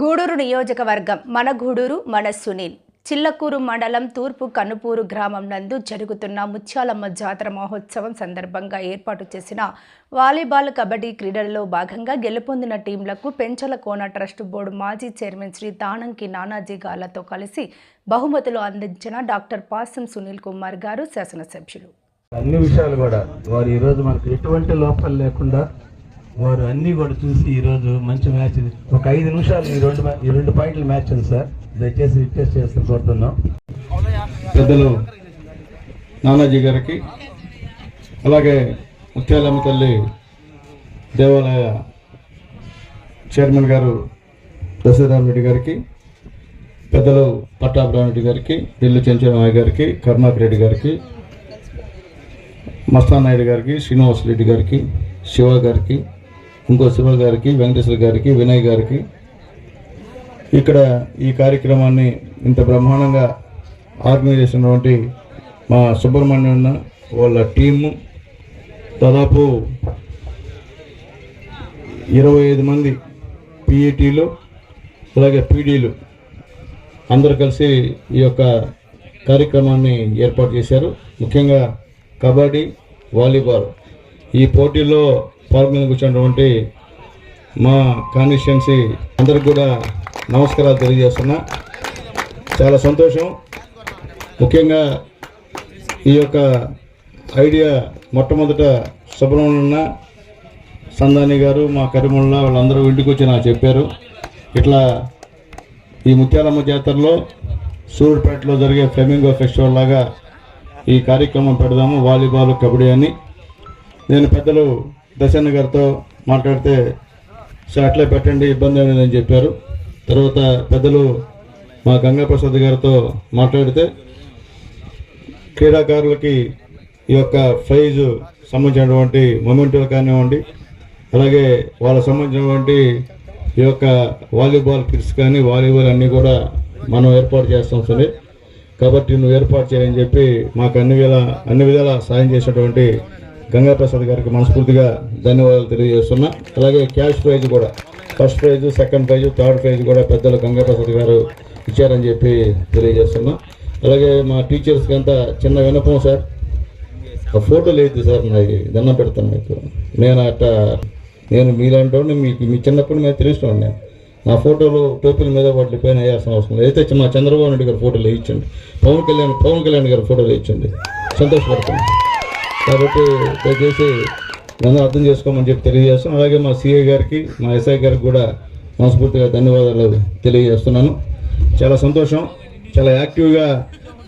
గూడూరు నియోజకవర్గం మన గూడూరు మన సునీల్. చిల్లకూరు మండలం తూర్పు కనుపూరు గ్రామం నందు జరుగుతున్న ముత్యాలమ్మ జాతర మహోత్సవం సందర్భంగా ఏర్పాటు చేసిన వాలీబాల్ కబడ్డీ క్రీడలలో భాగంగా గెలుపొందిన టీంలకు పెంచల కోన ట్రస్ట్ బోర్డు మాజీ చైర్మన్ శ్రీ తానంకి నానాజీ గాలతో కలిసి బహుమతులు అందించిన డాక్టర్ పాసం సునీల్ కుమార్ గారు శాసనసభ్యులు. అన్ని విషయాలు కూడా వారు ఈరోజు మనకు ఎటువంటి లోపాలు లేకుండా వారు అన్ని కూడా చూసి ఈరోజు మంచి మ్యాచ్ ఒక ఐదు నిమిషాలు ఈ రెండు ఈ రెండు పాయింట్ల మ్యాచ్ ఉంది సార్. దయచేసి రిక్వెస్ట్ చేస్తూ కోరుతున్నాం. పెద్దలు నానాజీ గారికి అలాగే ముత్యాలమ్మ తల్లి దేవాలయ చైర్మన్ గారు దశరథరామ్ రెడ్డి గారికి పెద్దలు పట్టాభిరామరెడ్డి గారికి ఢిల్లీ చెంచరామయ్య గారికి కరుణాకర్ రెడ్డి గారికి మస్తాన్ నాయుడు గారికి శ్రీనివాస్ రెడ్డి గారికి శివ గారికి ఇంకో శివ గారికి వెంకటేశ్వర గారికి వినయ్ గారికి. ఇక్కడ ఈ కార్యక్రమాన్ని ఇంత బ్రహ్మాండంగా ఆర్గనైజ్ చేసినటువంటి మా సుబ్రహ్మణ్యం వాళ్ళ టీము దాదాపు ఇరవై ఐదు మంది పిఈటీలు అలాగే పీడీలు అందరూ కలిసి ఈ యొక్క కార్యక్రమాన్ని ఏర్పాటు చేశారు. ముఖ్యంగా కబడ్డీ వాలీబాల్. ఈ పోటీలో పార్క్ మీద కూర్చున్నటువంటి మా కాన్స్టిట్యున్సీ అందరికి కూడా నమస్కారాలు తెలియజేస్తున్నా. చాలా సంతోషం. ముఖ్యంగా ఈ యొక్క ఐడియా మొట్టమొదట సుబ్రహ్మణ్యన్న సందాని గారు మా కరిమల్లా వాళ్ళందరూ ఇంటికి వచ్చి నాకు చెప్పారు. ఇట్లా ఈ ముత్యాలమ్మ జాతరలో సూర్యుపేటలో జరిగే ఫ్లెమింగో ఫెస్టివల్ లాగా ఈ కార్యక్రమం పెడదాము వాలీబాల్ కబడ్డీ అని. నేను పెద్దలు దశన్న గారితో మాట్లాడితే సార్ పెట్టండి ఇబ్బంది లేదని చెప్పారు. తర్వాత పెద్దలు మా గంగాప్రసాద్ గారితో మాట్లాడితే క్రీడాకారులకి ఈ యొక్క ప్రైజ్ సంబంధించినటువంటి మొమెంటులు కానివ్వండి అలాగే వాళ్ళకి సంబంధించినటువంటి ఈ యొక్క వాలీబాల్ కిట్స్ కానీ వాలీబాల్ అన్నీ కూడా మనం ఏర్పాటు చేస్తాం సరే. కాబట్టి నువ్వు ఏర్పాటు చేయని చెప్పి మాకు అన్ని వేళ అన్ని విధాల సాయం చేసినటువంటి గంగాప్రసాద్ గారికి మనస్ఫూర్తిగా ధన్యవాదాలు తెలియజేస్తున్నా. అలాగే క్యాష్ ప్రైజ్ కూడా. First prize second prize third prize కూడా పెద్దలు గంగాప్రసాద్ గారు ఇచ్చారని చెప్పి తెలియజేస్తున్నా. అలాగే మా టీచర్స్కి అంతా చిన్న వినపం సార్. ఆ ఫోటో లేదు సార్ నాకు దండం పెడతాను మీకు. నేను అట్ట నేను మీలాంటి మీకు మీ చిన్నప్పుడు మేము తెలుసుకోండి నేను. నా ఫోటోలు టోపీల మీద వాటి పైన వేయాల్సిన అవసరం లేదు. అయితే మా చంద్రబాబు నాయుడు గారి ఫోటోలు వేయించండి. పవన్ కళ్యాణ్ పవన్ కళ్యాణ్ గారి ఫోటోలు వేయించండి. సంతోషపడతాను. కాబట్టి దయచేసి నన్ను అర్థం చేసుకోమని చెప్పి తెలియజేస్తాను అలాగే మా సిఐ గారికి మా ఎస్ఐ గారికి కూడా మనస్ఫూర్తిగా ధన్యవాదాలు తెలియజేస్తున్నాను. చాలా సంతోషం. చాలా యాక్టివ్గా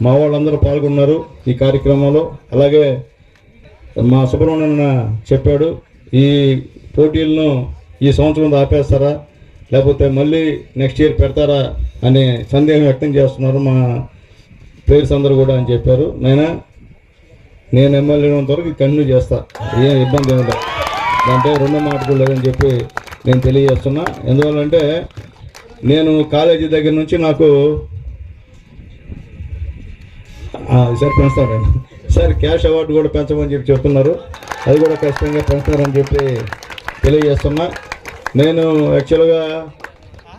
మా వాళ్ళందరూ పాల్గొన్నారు ఈ కార్యక్రమంలో. అలాగే మా సుబ్రహ్మణ్యన్న చెప్పాడు ఈ పోటీలను ఈ సంవత్సరం ఆపేస్తారా లేకపోతే మళ్ళీ నెక్స్ట్ ఇయర్ పెడతారా అనే సందేహం వ్యక్తం చేస్తున్నారు మా ప్లేయర్స్ అందరూ కూడా అని చెప్పారు. నైనా నేను ఎమ్మెల్యే వరకు కన్ను చేస్తా. ఏం ఇబ్బంది ఏమి లేదు దాంట్లో రెండో మాట లేదని చెప్పి నేను తెలియజేస్తున్నా. ఎందువల్లంటే నేను కాలేజీ దగ్గర నుంచి నాకు సార్ పెంచుతారండి సార్ క్యాష్ అవార్డు కూడా పెంచమని చెప్పి చెప్తున్నారు. అది కూడా ఖచ్చితంగా పెంచుతారని చెప్పి తెలియజేస్తున్నా. నేను యాక్చువల్గా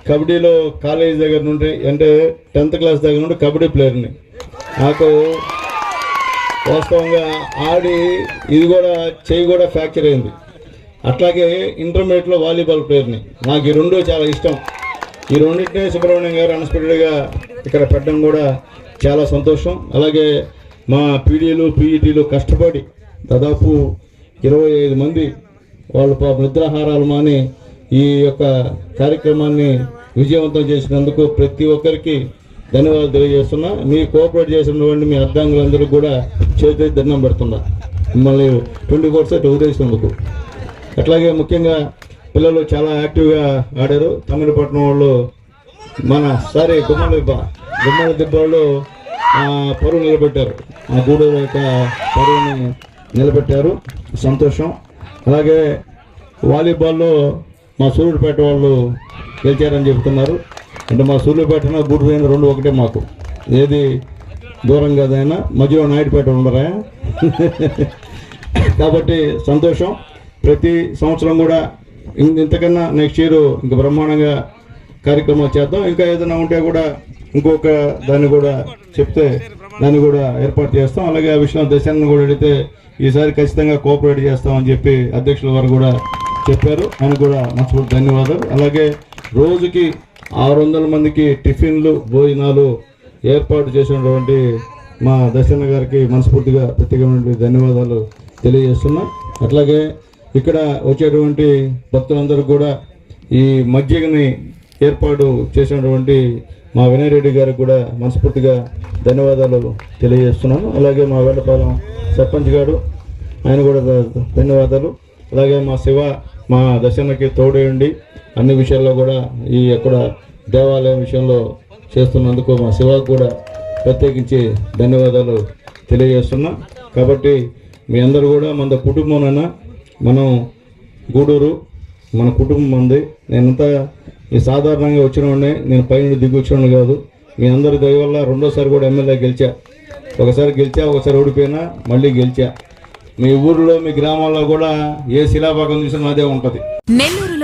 కబడ్డీలో కాలేజ్ దగ్గర నుండి అంటే టెన్త్ క్లాస్ దగ్గర నుండి కబడ్డీ ప్లేయర్ని. నాకు వాస్తవంగా ఆడి ఇది కూడా చెయ్యి కూడా ఫ్రాక్చర్ అయింది. అట్లాగే ఇంటర్మీడియట్లో వాలీబాల్ ప్లేయర్ని నాకు ఈ రెండు చాలా ఇష్టం. ఈ రెండింటినీ సుబ్రహ్మణ్యం గారు అన్స్పెక్టెడ్గా ఇక్కడ పెట్టడం కూడా చాలా సంతోషం. అలాగే మా పీడీలు పీఈటీలు కష్టపడి దాదాపు ఇరవై ఐదు మంది వాళ్ళు నిద్రాహారాలు మాని ఈ యొక్క కార్యక్రమాన్ని విజయవంతం చేసినందుకు ప్రతి ఒక్కరికి ధన్యవాదాలు తెలియజేస్తున్నా. మీ కోఆపరేట్ చేసినటువంటి మీ అర్థాంగులందరూ కూడా చేతి దండం పెడుతున్నా. మిమ్మల్ని ట్వంటీ ఫోర్ సెట్ వదిలేసినందుకు. అట్లాగే ముఖ్యంగా పిల్లలు చాలా యాక్టివ్గా ఆడారు. తమిళపట్నం వాళ్ళు మన సారీ గుమ్మల దిబ్బ గుమ్మల దిబ్బ వాళ్ళు ఆ, పరువు నిలబెట్టారు. ఆ గూడూరు యొక్క పరువుని నిలబెట్టారు. సంతోషం. అలాగే వాలీబాల్లో మా సూర్యుడుపేట వాళ్ళు గెలిచారని చెబుతున్నారు. అంటే మా సూర్యుడిపేట గూడూరు రెండు ఒకటే మాకు. ఏది దూరం కదైనా మధ్యలో నాయుడుపేట ఉండరా? కాబట్టి సంతోషం. ప్రతి సంవత్సరం కూడా ఇంతకన్నా నెక్స్ట్ ఇయర్ ఇంక బ్రహ్మాండంగా కార్యక్రమాలు చేద్దాం. ఇంకా ఏదైనా ఉంటే కూడా ఇంకొక దాన్ని కూడా చెప్తే దాన్ని కూడా ఏర్పాటు చేస్తాం. అలాగే ఆ విషయం దశాన్ని కూడా అడిగితే ఈసారి ఖచ్చితంగా కోఆపరేట్ చేస్తామని చెప్పి అధ్యక్షుల వారు కూడా చెప్పారు. ఆయన కూడా మనస్ఫూర్తి ధన్యవాదాలు. అలాగే రోజుకి ఆరు వందల మందికి టిఫిన్లు భోజనాలు ఏర్పాటు చేసినటువంటి మా దర్శన గారికి మనస్ఫూర్తిగా ప్రత్యేకమైనటువంటి ధన్యవాదాలు తెలియజేస్తున్నా. అట్లాగే ఇక్కడ వచ్చేటువంటి భక్తులందరూ కూడా ఈ మజ్జిగని ఏర్పాటు చేసినటువంటి మా వినయ్ రెడ్డి గారికి కూడా మనస్ఫూర్తిగా ధన్యవాదాలు తెలియజేస్తున్నాను. అలాగే మా వేటపాలెం సర్పంచ్ గారు ఆయన కూడా ధన్యవాదాలు. అలాగే మా శివ మా దర్శనకి తోడేయండి అన్ని విషయాల్లో కూడా ఈ యొక్క దేవాలయం విషయంలో చేస్తున్నందుకు మా శివకు కూడా ప్రత్యేకించి ధన్యవాదాలు తెలియజేస్తున్నా. కాబట్టి మీ అందరూ కూడా మన కుటుంబంలోన మనం గూడూరు మన కుటుంబం ఉంది. నేనంతా ఈ సాధారణంగా వచ్చిన నేను పైన దిగి వచ్చిన కాదు. మీ అందరి దయ వల్ల రెండోసారి కూడా ఎమ్మెల్యే గెలిచా. ఒకసారి గెలిచా ఒకసారి ఓడిపోయినా మళ్ళీ గెలిచా. మీ ఊర్లో మీ గ్రామాల్లో కూడా ఏ శిలాభాగం చూసినా అదే ఉంటుంది.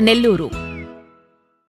నెల్లూరు.